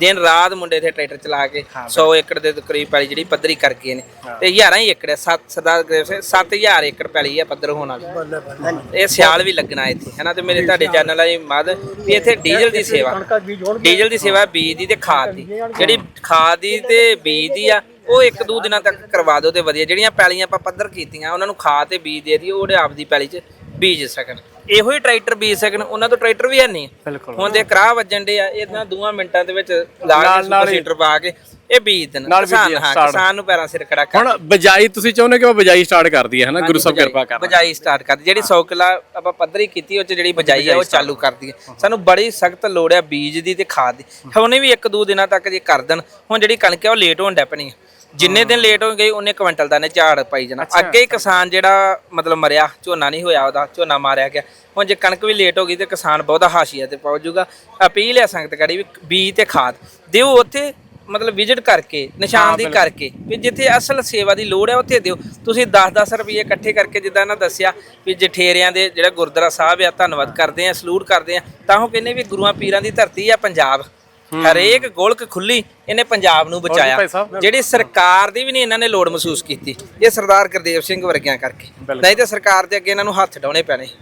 ਦਿਨ ਰਾਤ ਮੁੰਡੇ ਇੱਥੇ ਟਰੈਕਟਰ ਚਲਾ ਕੇ 100 ਏਕੜ ਦੇ ਕਰੀਬ ਪੈਲੀ ਜਿਹੜੀ ਪੱਧਰੀ ਕਰ ਗਏ ਨੇ ਤੇ ਹਜ਼ਾਰਾਂ ਹੀ ਏਕੜ ਹੈ ਸੱਤ ਸਰਦਾਰ ਗਰੇਵ ਸਿੰਘ 7000 ਏਕੜ ਪੈਲੀ ਹੈ ਪੱਧਰ ਹੋਣ ਵਾਲੀ। ਇਹ ਸਿਆਲ ਵੀ ਲੱਗਣਾ ਇੱਥੇ ਹੈਨਾ ਤੇ ਮੇਰੇ ਤੁਹਾਡੇ ਚੈਨਲ ਵਾਲੀ ਮਦ ਵੀ ਇੱਥੇ ਡੀਜ਼ਲ ਦੀ ਸੇਵਾ ਡੀਜ਼ਲ ਦੀ ਸੇਵਾ ਬੀਜ ਦੀ ਤੇ ਖਾਦ ਦੀ। ਜਿਹੜੀ ਖਾਦ ਦੀ ਤੇ ਬੀਜ ਦੀ ਆ ਉਹ ਇੱਕ ਦੋ ਦਿਨਾਂ ਤੱਕ ਕਰਵਾ ਦਿਓ ਤੇ ਵਧੀਆ। ਜਿਹੜੀਆਂ ਪੈਲੀਆਂ ਆਪਾਂ ਪੱਧਰ ਕੀਤੀਆਂ ਉਹਨਾਂ ਨੂੰ ਖਾਦ ਤੇ ਬੀਜ ਦੇ ਦਿਓ ਉਹਦੇ ਆਪਦੀ ਪੈਲੀ 'ਚ ਬੀਜ ਸਕਣ। ਇਹੋ ਹੀ ਟਰੈਕਟਰ ਬੀਜ ਸਕਣ। ਉਹਨਾਂ ਤੋਂ ਟਰੈਕਟਰ ਵੀ ਹੈ ਨਹੀਂ। ਬਿਲਕੁਲ। ਹੁਣ ਦੇ ਕਰਾਹ ਵੱਜਣ ਦੇ ਆ ਇਹਨਾਂ ਦੋਆਂ ਮਿੰਟਾਂ ਦੇ ਵਿੱਚ ਲਾ ਨਾਲ- ਹੀ। ਸੀਟਰ ਪਾ ਕੇ ਇਹ ਬੀਜ ਦੇਣ। ਨਾਲ ਕਿਸਾਨ ਹਾਂ। ਕਿਸਾਨ ਨੂੰ ਪੈਰਾਂ ਸਿਰ ਖੜਾ ਕਰ। ਹੁਣ ਬਜਾਈ ਤੁਸੀਂ ਚਾਹੁੰਦੇ ਕਿ ਉਹ ਬਜਾਈ ਸਟਾਰਟ ਕਰਦੀ ਹੈ ਹਨਾ? ਗੁਰੂ ਸਾਹਿਬ ਕਿਰਪਾ ਕਰ ਬਜਾਈ ਸਟਾਰਟ ਕਰ ਜਿਹੜੀ 100 ਕਿਲਾ ਆਪਾਂ ਪੱਧਰੀ ਕੀਤੀ ਉਹ ਚ ਜਿਹੜੀ ਬਜਾਈ ਆ ਉਹ ਚਾਲੂ ਕਰਦੀ ਹੈ। ਸਾਨੂੰ ਬੜੀ ਸਖਤ ਲੋੜ ਆ ਬੀਜ ਦੀ ਤੇ ਖਾਦ ਦੀ। ਹੁਣੇ ਵੀ ਇੱਕ ਦੋ ਦਿਨਾਂ ਤੱਕ ਜੇ ਕਰ ਦੇਣ ਹੁਣ ਜਿਹੜੀ ਕਣਕ ਹੈ ਉਹ ਲੇਟ ਹੋਣ ਡੈ ਪੈਣੀ ਹੈ। ਜਿੰਨੇ ਦਿਨ ਲੇਟ ਹੋ ਗਏ ਉਹਨੇ ਕੁਇੰਟਲ ਦਾ ਨੇ ਝਾੜ ਪਾਈ ਜਾਣਾ। ਅੱਗੇ ਕਿਸਾਨ ਜਿਹੜਾ ਮਤਲਬ ਮਰਿਆ ਝੋਨਾ ਨਹੀਂ ਹੋਇਆ ਉਹਦਾ ਝੋਨਾ ਮਾਰਿਆ ਗਿਆ। ਹੁਣ ਜੇ ਕਣਕ ਵੀ ਲੇਟ ਹੋ ਗਈ ਤੇ ਕਿਸਾਨ ਬਹੁਤਾ ਹਾਸ਼ੀਆ ਤੇ ਪਹੁੰਚ ਜਾਊਗਾ। ਅਪੀਲ ਹੈ ਸੰਗਤ ਕੜੀ ਵੀ ਬੀਜ ਤੇ ਖਾਦ ਦਿਓ ਉੱਥੇ ਮਤਲਬ ਵਿਜ਼ਿਟ ਕਰਕੇ ਨਿਸ਼ਾਨਦੀ ਕਰਕੇ ਵੀ ਜਿੱਥੇ ਅਸਲ ਸੇਵਾ ਦੀ ਲੋੜ ਹੈ ਉੱਥੇ ਦਿਓ। ਤੁਸੀਂ 10-10 ਰੁਪਏ ਇਕੱਠੇ ਕਰਕੇ ਜਿੱਦਾਂ ਇਹਨਾਂ ਦੱਸਿਆ ਵੀ ਜਠੇਰਿਆਂ ਦੇ ਜਿਹੜਾ ਗੁਰਦੁਆਰਾ ਸਾਹਿਬ ਆ ਧੰਨਵਾਦ ਕਰਦੇ ਆ ਸਲੂਟ ਕਰਦੇ ਆ ਤਾਂ ਉਹ ਕਹਿੰਦੇ ਵੀ ਗੁਰੂਆਂ ਪੀਰਾਂ ਦੀ ਧਰਤੀ ਆ ਪੰਜਾਬ। ਹਰੇਕ ਗੋਲਕ ਖੁੱਲੀ ਇਹਨੇ ਪੰਜਾਬ ਨੂੰ ਬਚਾਇਆ। ਜਿਹੜੀ ਸਰਕਾਰ ਦੀ ਵੀ ਨਹੀਂ ਇਹਨਾਂ ਨੇ ਲੋੜ ਮਹਿਸੂਸ ਕੀਤੀ। ਇਹ ਸਰਦਾਰ ਗੁਰਦੇਵ ਸਿੰਘ ਵਰਗਿਆਂ ਕਰਕੇ। ਨਹੀਂ ਤੇ ਸਰਕਾਰ ਦੇ ਅੱਗੇ ਇਹਨਾਂ ਨੂੰ ਹੱਥ ਡਾਉਣੇ ਪੈਣੇ।